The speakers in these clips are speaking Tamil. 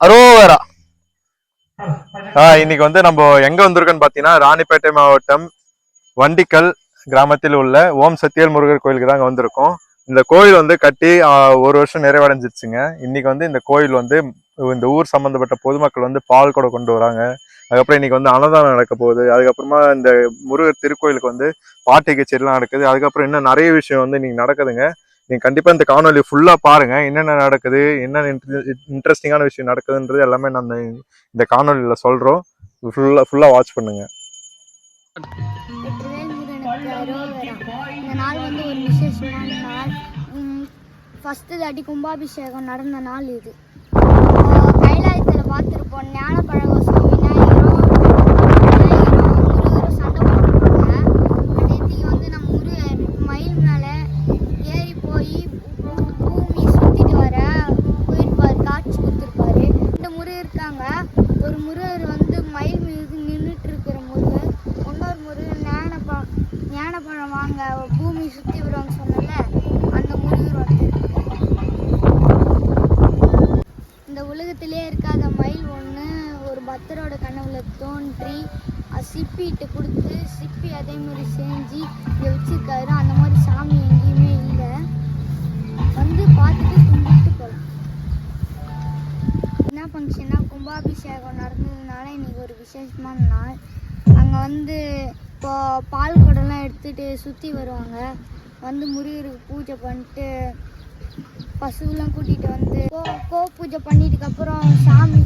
அரோவரா. ஆஹ் இன்னைக்கு வந்து நம்ம எங்க வந்திருக்கோம்னு பாத்தீங்கன்னா ராணிப்பேட்டை மாவட்டம் வண்டிக்கல் கிராமத்தில் உள்ள ஓம் சத்தியல் முருகர் கோயிலுக்கு தான் வந்திருக்கோம். இந்த கோயில் வந்து கட்டி ஒரு வருஷம் நிறைவடைஞ்சிருச்சுங்க. இன்னைக்கு வந்து இந்த கோயில் வந்து இந்த ஊர் சம்பந்தப்பட்ட பொதுமக்கள் வந்து பால் கூட கொண்டு வராங்க. அதுக்கப்புறம் இன்னைக்கு வந்து அன்னதானம் நடக்க போகுது. அதுக்கப்புறமா இந்த முருகர் திருக்கோயிலுக்கு வந்து பாட்டு கச்சேரிலாம் நடக்குது. அதுக்கப்புறம் இன்னும் நிறைய விஷயம் வந்து இன்னைக்கு நடக்குதுங்க. நீங்க கண்டிப்பா இந்த காணொலி ஃபுல்லா பாருங்க. என்னென்ன நடக்குது என்னென்ன இன்ட்ரெஸ்டிங்கான விஷயம் நடக்குதுன்றது எல்லாமே நம்ம இந்த- காணொலியில் காணொலியில சொல்றோம். ஃபுல்லா ஃபுல்லா வாட்ச் பண்ணுங்க. இந்த நாள் வந்து ஒரு விசேஷமான நாள். ஃபஸ்ட்டு தாட்டி கும்பாபிஷேகம் நடந்த நாள் இது. கைலாயத்தில் பார்த்துருப்போம் ஞானப்பழக சுவாமி விநாயகர் முருகரும் சண்டை போட்டுருப்பாங்க நேற்றுக்கு வந்து நம்ம முருகர் மயில் மேலே ஏறி போய் பூமி சுற்றிட்டு வர போயிருப்பார் காட்சி கொடுத்துருப்பாரு இந்த முருகர் இருக்காங்க ஒரு முருகர் வந்து மயில் மீது நின்றுட்டு இருக்கிற முருகர் இன்னொரு முருகன் ஞானப்ப பூமி சுற்றி வருவாங்க சொன்னல அந்த முருகர் ஒருத்தர் இந்த உலகத்திலே இருக்காத மயில் ஒன்று ஒரு பக்தரோட கனவுல தோன்றி சிப்பிட்டு கொடுத்து சிப்பி அதே மாதிரி செஞ்சு இதை வச்சுருக்காரு. அந்த மாதிரி சாமி எங்கேயுமே இல்லை. வந்து பார்த்துட்டு கும்பிட்டு போகலாம் என்ன ஃபங்க்ஷன்னா கும்பாபிஷேகம் நடந்ததுனால இன்னைக்கு ஒரு விசேஷமான நாள். அங்கே வந்து இப்போ பால் குடம்லாம் எடுத்துகிட்டு சுற்றி வருவாங்க. வந்து முருகருக்கு பூஜை பண்ணிட்டு பசுலாம் கூட்டிகிட்டு வந்து கோ கோ பூஜை பண்ணிட்டுக்கப்புறம் சாமி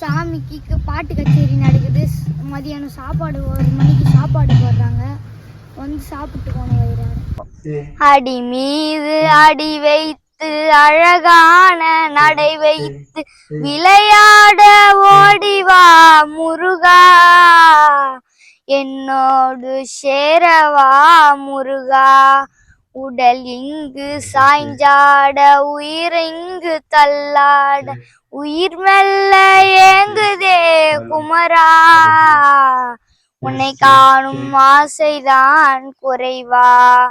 சாமிக்கு பாட்டு கச்சேரி நடக்குது. மதியானம் சாப்பாடு ஒரு மணிக்கு சாப்பாடு போடுறாங்க. வந்து சாப்பிட்டு போன வயிறாரு. அடி மீது அடி வைத்து அழகான நடை வைத்து விளையாட ஓடிவா முருகா. என்னோடு சேரவா முருகா? உடல் இங்கு சாய்ஞ்சாட உயிர் இங்கு தள்ளாட. உயிர் மெல்ல ஏங்குதே குமரா. உன்னை காணும் ஆசைதான் குறைவா.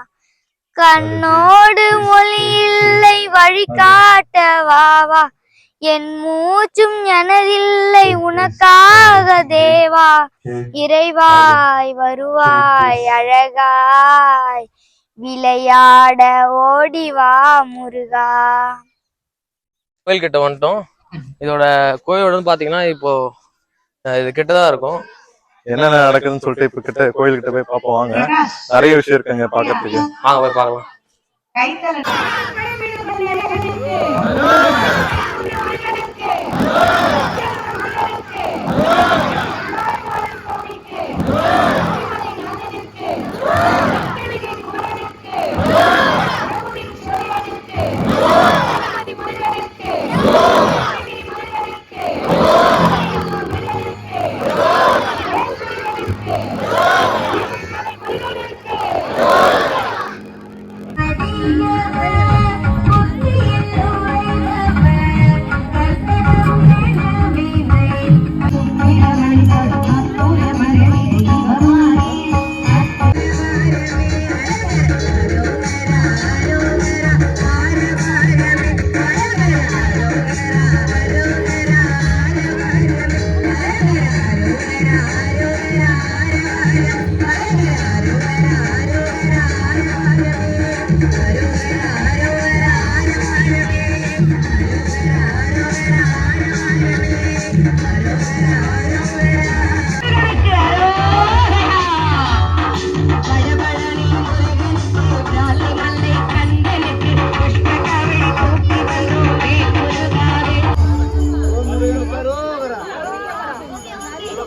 கண்ணோடு மொழி இல்லை வழிகாட்ட வா வா. என் மூச்சும் எனதில்லை. உனக்காக தேவா இறைவாய் வருவாய் அழகாய். விளையாட ஓடி வா முருகா. கோயில் கிட்ட வந்துட்டோம். இதோட கோயிலோட வந்து பாத்தீங்கன்னா இப்போ இது கிட்ட தான் இருக்கும். என்னென்ன நடக்குதுன்னு சொல்லிட்டு இப்ப கிட்ட கோயில்கிட்ட போய் பார்ப்போம் வாங்க. நிறைய விஷயம் இருக்குங்க பார்க்கறதுக்கு. வாங்க போய் பார்க்கலாம். Oh!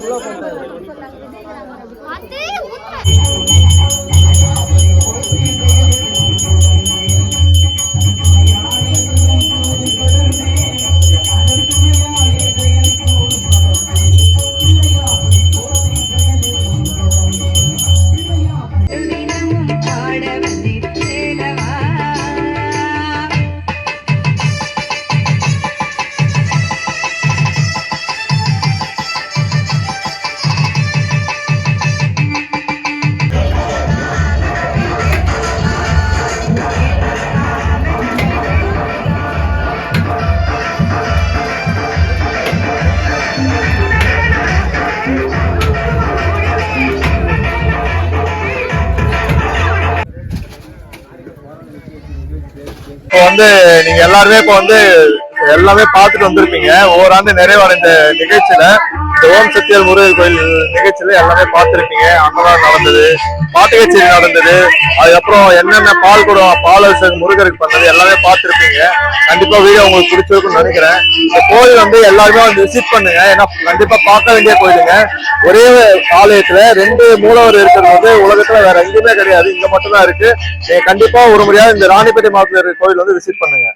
அவ்வளோ பண்ணுறாரு. வந்து நீங்க எல்லாருமே இப்போ வந்து எல்லாமே பார்த்துட்டு வந்திருப்பீங்க. ஒவ்வொரு ஆண்டு நிறைவடைந்த நிகழ்ச்சியில. ஓம் சத்தியல் முருகர் கோயில் நிகழ்ச்சியில எல்லாமே பார்த்துருப்பீங்க. அன்னதானம் நடந்தது. பாட்டு கச்சேரி நடந்தது. அதுக்கப்புறம் என்னென்ன பால் குடம் பால் அபிஷேகம் முருகருக்கு பண்ணது எல்லாமே பார்த்துருப்பீங்க. கண்டிப்பா வீடியோ உங்களுக்கு பிடிச்சிருக்கும்னு நினைக்கிறேன். இந்த கோயில் வந்து எல்லாருமே வந்து விசிட் பண்ணுங்க. ஏன்னா கண்டிப்பா பார்க்க வேண்டிய கோயிலுங்க. ஒரே ஆலயத்துல ரெண்டு மூலவர் இருக்கிறது வந்து உலகத்துல வேற எங்கேயுமே கிடையாது. இங்க மட்டும்தான் இருக்கு. கண்டிப்பா ஒரு முறையா இந்த ராணிப்பேட்டை மாவட்டத்தில் இருக்கிற கோயில் வந்து விசிட் பண்ணுங்க.